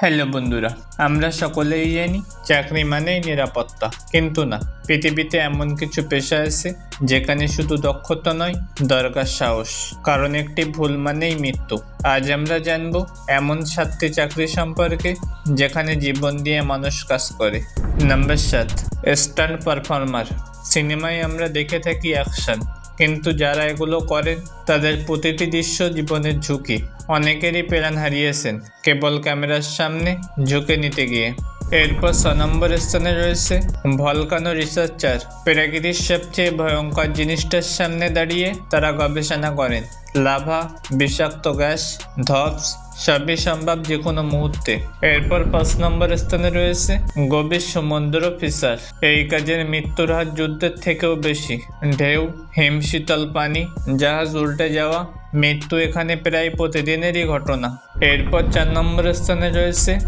Hello বন্ধুরা, আমরা সকলেই জানি চাকরি মানেই নিরাপত্তা। কিন্তু না, পৃথিবীতে এমন কিছু পেশা আছে যেখানে শুধু দক্ষতা নয়, দরকার সাহস। কারণ একটি ভুল মানেই মৃত্যু। আজ আমরা জানব এমন সাতটি চাকরি সম্পর্কে যেখানে জীবন দিয়ে মানুষ কাজ করে। নাম্বার সাত স্টান্ট পারফর্মার। সিনেমায় আমরা দেখে থাকি অ্যাকশন। কিন্তু যারা এগুলো করে, তাদের প্রতিটি দৃশ্য জীবনের ঝুঁকি। অনেকেরই প্রাণ হারিয়েছেন, কেবল ক্যামেরার সামনে ঝুঁকে নিতে গিয়ে। এরপর নম্বর স্থানে রয়েছে ভলকানো রিসার্চার। প্রাকৃতিক সবচেয়ে ভয়ঙ্কর জিনিসটার সামনে দাঁড়িয়ে তারা গবেষণা করেন। লাভা, বিষাক্ত গ্যাস, ধপস, সবই সম্ভব যে কোনো মুহূর্তে। এরপর পাঁচ নম্বর স্থানে রয়েছে গভীর সমুদ্র ফিসার এই কাজের মৃত্যুর হার যুদ্ধের থেকেও বেশি। ঢেউ, হিম শীতল পানি, জাহাজ উল্টে যাওয়া, মৃত্যু এখানে প্রায় প্রতিদিনেরই ঘটনা। এরপর চার নম্বর স্থানে রয়েছে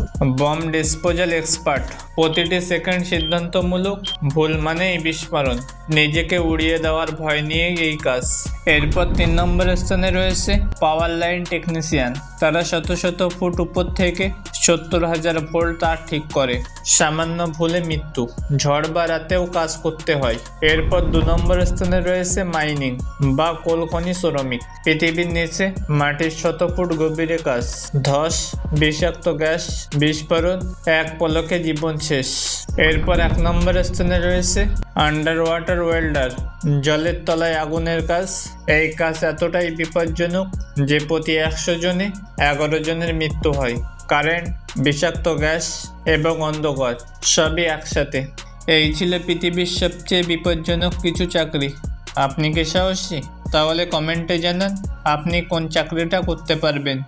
বম ডিসপোজাল এক্সপার্ট। প্রতিটি সেকেন্ড সিদ্ধান্তমূলক ভুল মানেই বিস্ফোরণ। নিজেকে উড়িয়ে দেওয়ার ভয় নিয়েই এই কাজ। এরপর তিন নম্বর স্থানে রয়েছে পাওয়ার লাইন টেকনিশিয়ান। তারা শত শত ফুট উপর থেকে সত্তর হাজার ভোল্ট তার ঠিক করে। সামান্য ভুলে মৃত্যু। ঝড় বা রাতেও কাজ করতে হয়। এরপর দু নম্বর স্থানে রয়েছে মাইনিং বা কোলখনি শ্রমিক। পৃথিবীর নিচে মাটির শত ফুট গভীরে কাজ। ধস, বিষাক্ত গ্যাস, বিস্ফোরণ, এক পলকে জীবন শেষ। এরপর এক নম্বর স্থানে রয়েছে আন্ডার ওয়াটার ওয়েল্ডার জলের তলায় আগুনের কাজ। এই কাজ এতটাই বিপজ্জনক যে প্রতি একশো জনে এগারো জনের মৃত্যু হয়। কারেন্ট, বিষাক্ত গ্যাস এবং অন্ধকার সবই একসাথে। এই ছিল পৃথিবীর সবচেয়ে বিপজ্জনক কিছু চাকরি। আপনি কি সাহসী? তাহলে কমেন্টে জানান, আপনি কোন চাকরিটা করতে পারবেন?